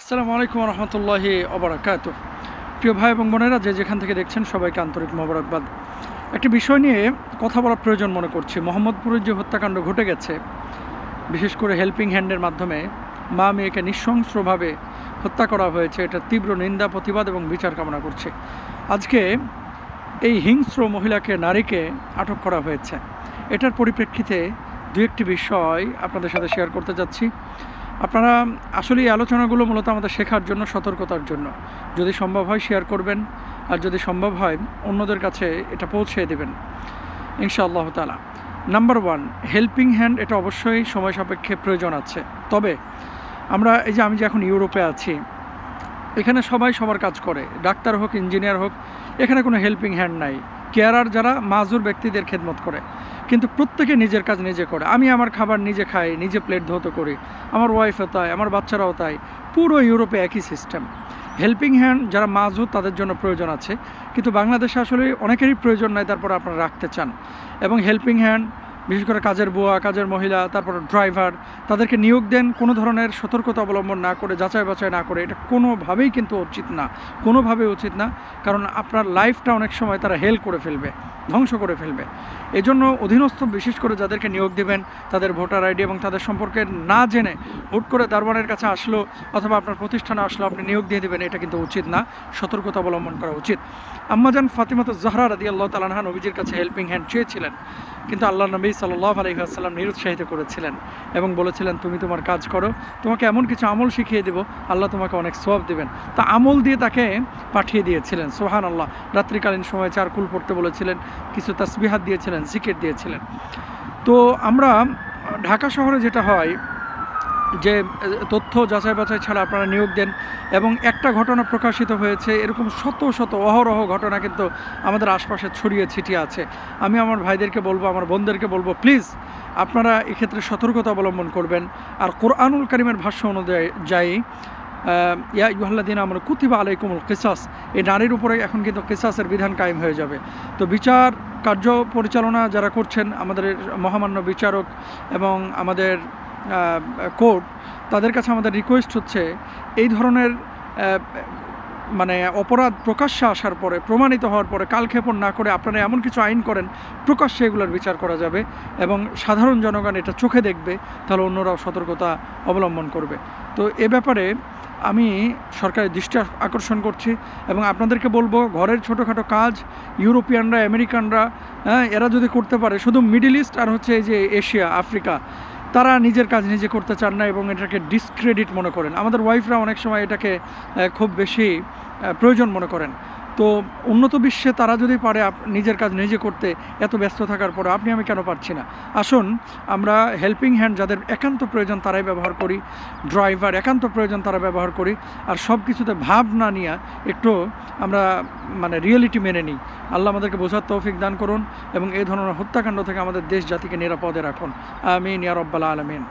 আসসালামু আলাইকুম রহমতুল্লাহি অবরাকাত। প্রিয় ভাই এবং বোনেরা, যে যেখান থেকে দেখছেন সবাইকে আন্তরিক মোবারকবাদ। একটি বিষয় নিয়ে কথা বলার প্রয়োজন মনে করছি। মোহাম্মদপুরের যে হত্যাকাণ্ড ঘটে গেছে, বিশেষ করে হেল্পিং হ্যান্ডের মাধ্যমে মা মেয়েকে নৃশংসভাবে হত্যা করা হয়েছে, এটা তীব্র নিন্দা, প্রতিবাদ এবং বিচার কামনা করছে। আজকে এই হিংস্র মহিলাকে, নারীকে আটক করা হয়েছে। এটার পরিপ্রেক্ষিতে দু একটি বিষয় আপনাদের সাথে শেয়ার করতে যাচ্ছি। আপনারা আসলে এই আলোচনাগুলো মূলত আমাদের শেখার জন্য, সতর্কতার জন্য। যদি সম্ভব হয় শেয়ার করবেন, আর যদি সম্ভব হয় অন্যদের কাছে এটা পৌঁছে দেবেন, ইনশাআল্লাহ তালা নাম্বার ওয়ান হেল্পিং হ্যান্ড এটা অবশ্যই সময় সাপেক্ষে প্রয়োজন আছে। তবে আমরা এই যে আমি যে এখন ইউরোপে আছি, এখানে সবাই সবার কাজ করে। ডাক্তার হোক, ইঞ্জিনিয়ার হোক, এখানে কোনো হেল্পিং হ্যান্ড নাই। কেয়ারার যারা মাজুর ব্যক্তিদের খেদমত করে, কিন্তু প্রত্যেকে নিজের কাজ নিজে করে। আমি আমার খাবার নিজে খাই, নিজে প্লেট ধৌত করি। আমার ওয়াইফও তাই, আমার বাচ্চারাও তাই। পুরো ইউরোপে একই সিস্টেম হেল্পিং হ্যান্ড যারা মাজুর, তাদের জন্য প্রয়োজন আছে। কিন্তু বাংলাদেশে আসলে অনেকেরই প্রয়োজন নাই, তারপর আপনারা রাখতে চান। এবং হেল্পিং হ্যান্ড বিশেষ করে কাজের বুয়া, কাজের মহিলা, তারপর ড্রাইভার তাদেরকে নিয়োগ দেন, কোনো ধরনের সতর্কতা অবলম্বন না করে, যাচাই বাছাই না করে, এটা কোনোভাবেই কিন্তু উচিত না, কোনোভাবেই উচিত না, কারণ আপনার লাইফটা অনেক সময় তারা হেল করে ফেলবে, ধ্বংস করে ফেলবে। এই জন্য অধীনস্থ বিশেষ করে যাদেরকে নিয়োগ দেবেন, তাদের ভোটার আইডি এবং তাদের সম্পর্কে না জেনে হুট করে দারবানের কাছে আসলো অথবা আপনার প্রতিষ্ঠানে আসলো, আপনি নিয়োগ দিয়ে দেবেন, এটা কিন্তু উচিত না, সতর্কতা অবলম্বন করা উচিত। আম্মাজান ফাতিমাত জাহরা রাদি আল্লাহ তালাহা নবীজির কাছে হেল্পিং হ্যান্ড চেয়েছিলেন, কিন্তু আল্লাহ নবী সাল্লাহ আলহিহাসাল্লাম নিরুৎসাহিত করেছিলেন এবং বলেছিলেন, তুমি তোমার কাজ করো, তোমাকে এমন কিছু আমল শিখিয়ে দেব, আল্লাহ তোমাকে অনেক সব দেবেন। তা আমল দিয়ে তাকে পাঠিয়ে দিয়েছিলেন সোহান আল্লাহ রাত্রিকালীন সময় চার কুল পড়তে বলেছিলেন, কিছু তাসবিহাত দিয়েছিলেন সিকেট দিয়েছিলেন। তো আমরা ঢাকা শহরে যেটা হয় যে তথ্য যাচাই বাছাই ছাড়া আপনারা নিয়োগ দেন এবং একটা ঘটনা প্রকাশিত হয়েছে এরকম শত শত অহরহ ঘটনা কিন্তু আমাদের আশপাশে ছড়িয়ে ছিটিয়ে আছে। আমি আমার ভাইদেরকে বলব আমার বোনদেরকে বলব প্লিজ আপনারা এক্ষেত্রে সতর্কতা অবলম্বন করবেন। আর কোরআনুল করিমের ভাষ্য অনুযায়ী আহ, ইয়া ইউহাল্লাদিন আমার কুতিবা আলাইকুমুল কেসাস। এই নারীর উপরে এখন কিন্তু কিসাসের বিধান কায়েম হয়ে যাবে। তো বিচার কার্য পরিচালনা যারা করছেন আমাদের মহামান্য বিচারক এবং আমাদের কোর্ট, তাদের কাছে আমাদের রিকোয়েস্ট হচ্ছে এই ধরনের মানে অপরাধ প্রকাশ্যে আসার পরে, প্রমাণিত হওয়ার পরে কালক্ষেপণ না করে আপনারা এমন কিছু আইন করেন, প্রকাশ্যে এগুলোর বিচার করা যাবে এবং সাধারণ জনগণ এটা চোখে দেখবে, তাহলে অন্যরাও সতর্কতা অবলম্বন করবে। তো এ ব্যাপারে আমি সরকারের দৃষ্টি আকর্ষণ করছি এবং আপনাদেরকে বলব, ঘরের ছোটোখাটো কাজ, ইউরোপিয়ানরা, আমেরিকানরা হ্যাঁ এরা যদি করতে পারে, শুধু মিডিল ইস্ট আর হচ্ছে এই যে এশিয়া, আফ্রিকা তারা নিজের কাজ নিজে করতে চান না এবং এটাকে ডিসক্রেডিট মনে করেন। আমাদের ওয়াইফরা অনেক সময় এটাকে খুব বেশি প্রয়োজন মনে করেন। তো উন্নত বিশ্বে তারা যদি পারে নিজের কাজ নিজে করতে এত ব্যস্ত থাকার পরে আপনি আমি কেন পারছি না? আসুন, আমরা হেল্পিং হ্যান্ড যাদের একান্ত প্রয়োজন তারাই ব্যবহার করি ড্রাইভার একান্ত প্রয়োজন তারা ব্যবহার করি, আর সব কিছুতে ভাব না নিয়ে একটু আমরা মানে রিয়েলিটি মেনে নিই। আল্লাহ আমাদেরকে বোঝার তৌফিক দান করুন এবং এই ধরনের হত্যাকাণ্ড থেকে আমাদের দেশ জাতিকে নিরাপদে রাখুন। আমিন ইয়া রব্বাল আলমিন।